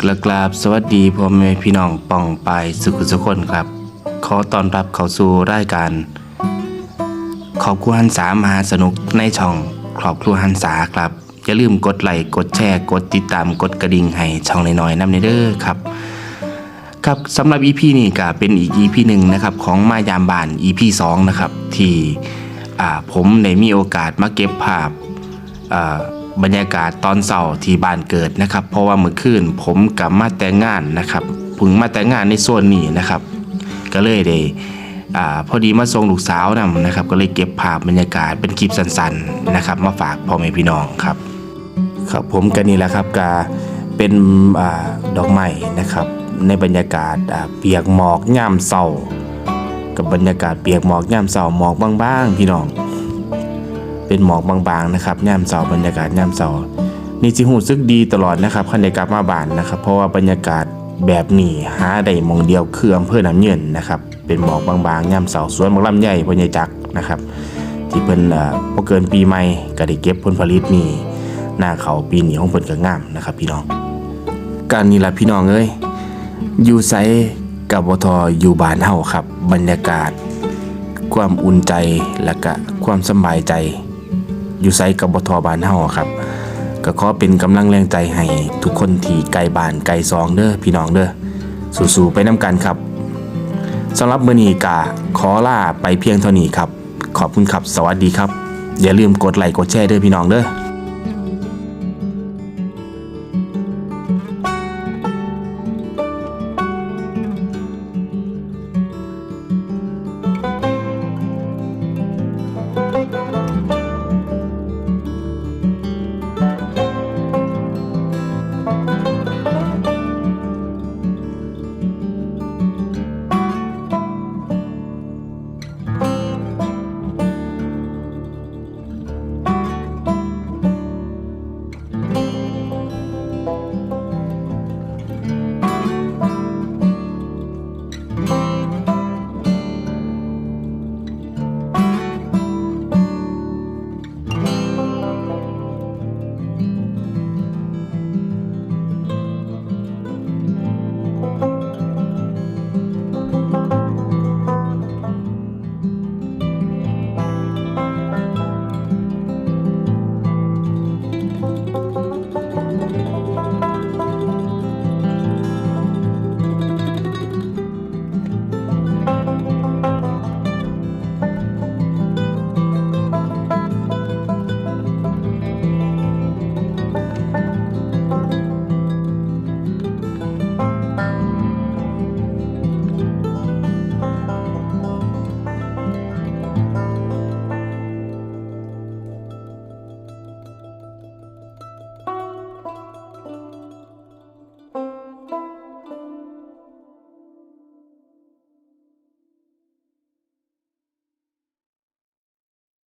กระกราบสวัสดีพ่อแม่พี่น้องป่องปายสุขสุขคนครับ ขอต้อนรับเข้าสู่รายการ ขอบครัวหันษามหาสนุกในช่องครอบครัวหันษาครับ อย่าลืมกดไลค์กดแชร์ กดติดตามกดกระดิ่งให้ช่องน้อยๆน้ำในเด้อครับ ครับสำหรับ EP นี้ก็เป็นอีก EP หนึ่งนะครับของมายามบาน EP 2 นะครับ ที่อ่าผมได้มีโอกาสมาเก็บภาพอ่า บรรยากาศตอนเสาร์ที่บ้านเกิดนะครับ เพราะว่าเมื่อคืนผมกลับมาแต่งงานนะครับพึ่งมาแต่งงานในส่วนนี้นะครับ ก็เลยได้อ่าพอดีมาส่งลูกสาวนำนะครับ ก็เลยเก็บภาพบรรยากาศเป็นคลิปสั้นๆนะครับ มาฝากพ่อแม่พี่น้องครับ ครับผมก็นี่แหละครับก็เป็นอดอกไม้นะครับ ในบรรยากาศาเปียกหมอกย่ามเศร้ากับบรรยากาศเปียกหมอกย่ามเศร้าหมอกบางๆพี่น้อง เป็นหมอกบางๆนะครับย่ามเศร้าบรรยากาศย่ามเศร้านี่จิหูซึกดีตลอดนะครับคันได้กลับมาบ้านนะครับ เพราะว่าบรรยากาศแบบนี้หาได้หมองเดียวคืออำเภอน้ำเย็นนะครับ เป็นหมอกบางๆย่ามเศร้าสวนบางลำใหญ่พญจักรนะครับ ที่เพิ่นเอ่อเกินปีใหม่ก็ได้เก็บผลผลิตนี่หน้าเขาปีนี้ของเพิ่นก็งามนะครับพี่น้อง การนี้ละพี่น้องเอ้ยอยู่ไสกับบทอยู่บ้านเฮาครับ บรรยากาศ ความอุ่นใจและก็ความสบายใจ อยู่ไซกับบทบ้านเฮาครับก็ขอเป็นกำลังแรงใจให้ทุกคนที่ไกลบ้านไกลซองเด้อพี่น้องเด้อสู้ๆไปน้ำกันครับสำหรับมื้อนี้กาขอลาไปเพียงเท่านี้ครับ ขอบคุณครับ สวัสดีครับ อย่าลืมกดไลค์กดแชร์เด้อพี่น้องเด้อ